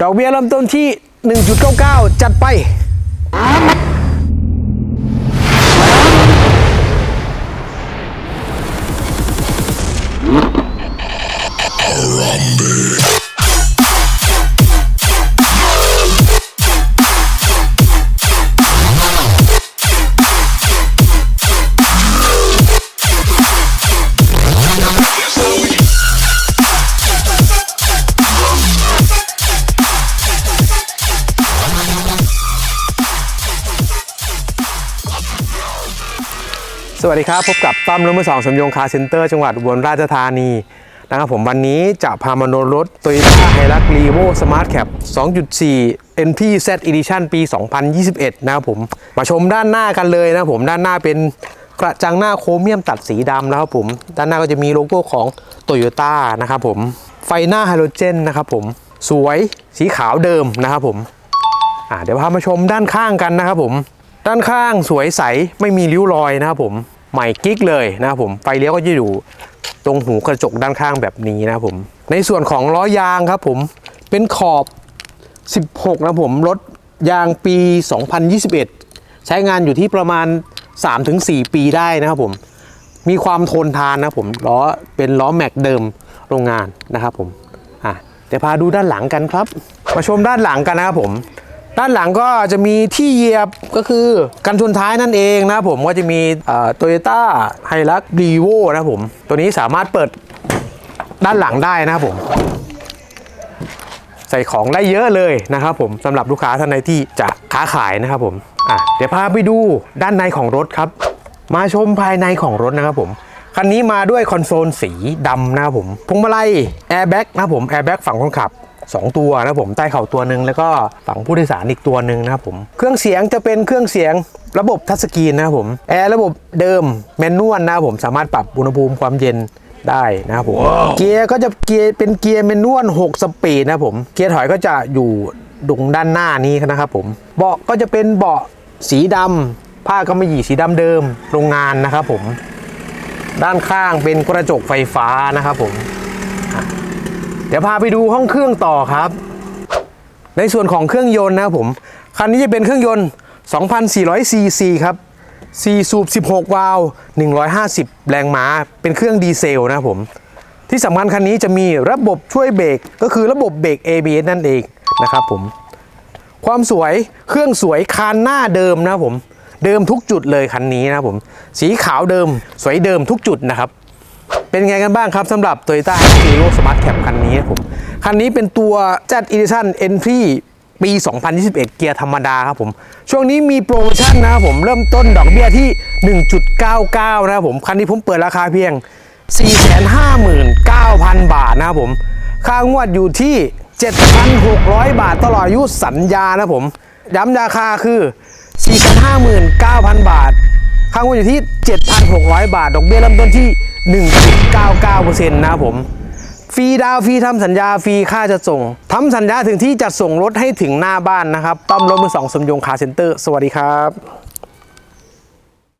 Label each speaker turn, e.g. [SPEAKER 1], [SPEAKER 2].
[SPEAKER 1] ดอกเบี้ยเริ่มต้นที่ 1.99 จัดไป สวัสดีครับ พบกับต้อมรถมือสองสมยงคาร์เซ็นเตอร์จังหวัดอุบลราชธานีนะครับผมวันนี้จะพามาโนรถ Toyota h i l u x r e v o Smart Cap 2.4 NP Z Edition ปี 2021 นะครับผมมาชมด้านหน้ากันเลยนะครับผมด้านหน้าเป็นกระจังหน้าโครเมียมตัดสีดำนะครับผม ด้านหน้าก็จะมีโลโก้ของ Toyota นะครับผมไฟหน้าไฮโดรเจนนะครับผมสวยสีขาวเดิมนะครับผมเดี๋ยวพามาชมด้านข้างกันนะครับผม ด้านข้างสวยใสไม่มีริ้วรอยนะครับผมใหม่กิ๊กเลยนะครับผมไฟเลี้ยวก็จะอยู่ตรงหูกระจกด้านข้างแบบนี้นะครับผม ในส่วนของล้อยางครับผมเป็นขอบ 16 นะผมรถยางปี 2021 ใช้งานอยู่ที่ประมาณ 3-4 ปีได้นะครับผม มีความทนทานนะผมล้อเป็นล้อแม็กเดิมโรงงานนะครับผมอะเดี๋ยวพาดูด้านหลังกันครับ มาชมด้านหลังกันนะครับผม ด้านหลังก็จะมีที่เหยียบก็คือกันชนท้ายนั่นเองนะผมก็จะมีโตโยต้าไฮรักดีโวนะผม ตัวนี้สามารถเปิดด้านหลังได้นะผม ใส่ของได้เยอะเลยนะครับผมสำหรับลูกค้าท่านใดที่จะค้าขายนะครับผมอะเดี๋ยวพาไปดูด้านในของรถครับ มาชมภายในของรถนะครับผมคันนี้มาด้วยคอนโซลสีดำนะครับผมพวงมาลัยแอร์แบ็กนะครับผมแอร์แบ็กฝั่งคนขับ 2 ตัวนะครับผมใต้เข่าตัวหนึ่งแล้วก็ฝั่งผู้โดยสารอีกตัวหนึ่งนะครับผมเครื่องเสียงจะเป็นเครื่องเสียงระบบทัชสกรีนนะครับผมแอร์ระบบเดิมแมนนวลนะครับผมสามารถปรับอุณหภูมิความเย็นได้นะครับผมเกียร์ก็จะเกียร์เป็นเกียร์แมนนวล6สปีดนะครับผมเกียร์ถอยก็จะอยู่ดุงด้านหน้านี้นะครับผมเบาะก็จะเป็นเบาะสีดำผ้ากำมะหยี่สีดำเดิมโรงงานนะครับผมด้านข้างเป็นกระจกไฟฟ้านะครับผมเดี๋ยวพาไปดูห้องเครื่องต่อครับ ในส่วนของเครื่องยนต์นะครับผม คันนี้จะเป็นเครื่องยนต์ 2,400 ซีซีครับ 4 สูบ 16 วาล์ว150 แรงม้า เป็นเครื่องดีเซลนะครับผม ที่สำคัญคันนี้จะมีระบบช่วยเบรกก็คือระบบเบรก ABS นั่นเองนะครับผม ความสวยเครื่องสวยคานหน้าเดิมนะครับผม เดิมทุกจุดเลยคันนี้นะครับผม สีขาวเดิมสวยเดิมทุกจุดนะครับ เป็นไงกันบ้างครับสำหรับ Toyota h i r o Smart Cap คันนี้นะครับผม คันนี้เป็นตัว Z Edition Entry ปี 2021 เกียร์ธรรมดาครับผม ช่วงนี้มีโปรโมชั่นนะครับผมเริ่มต้นดอกเบี้ยที่ 1.99 นะครับผม คันนี้ผมเปิดราคาเพียง 459,000 บาทนะครับผม ค่างวดอยู่ที่ 7,600 บาทตลอดอายุสัญญานะครับผม ย้ำราคาคือ 459,000 บาท ค่างวดอยู่ที่ 7,600 บาท ดอกเบี้ยเริ่มต้นที่ 1.99%นะครับผมฟรีดาวฟรีทำสัญญาฟรีค่าจะส่งทำสัญญาถึงที่จัดส่งรถให้ถึงหน้าบ้านนะครับต้อมรถมือสองสมยงคาเซ็นเตอร์ สวัสดีครับ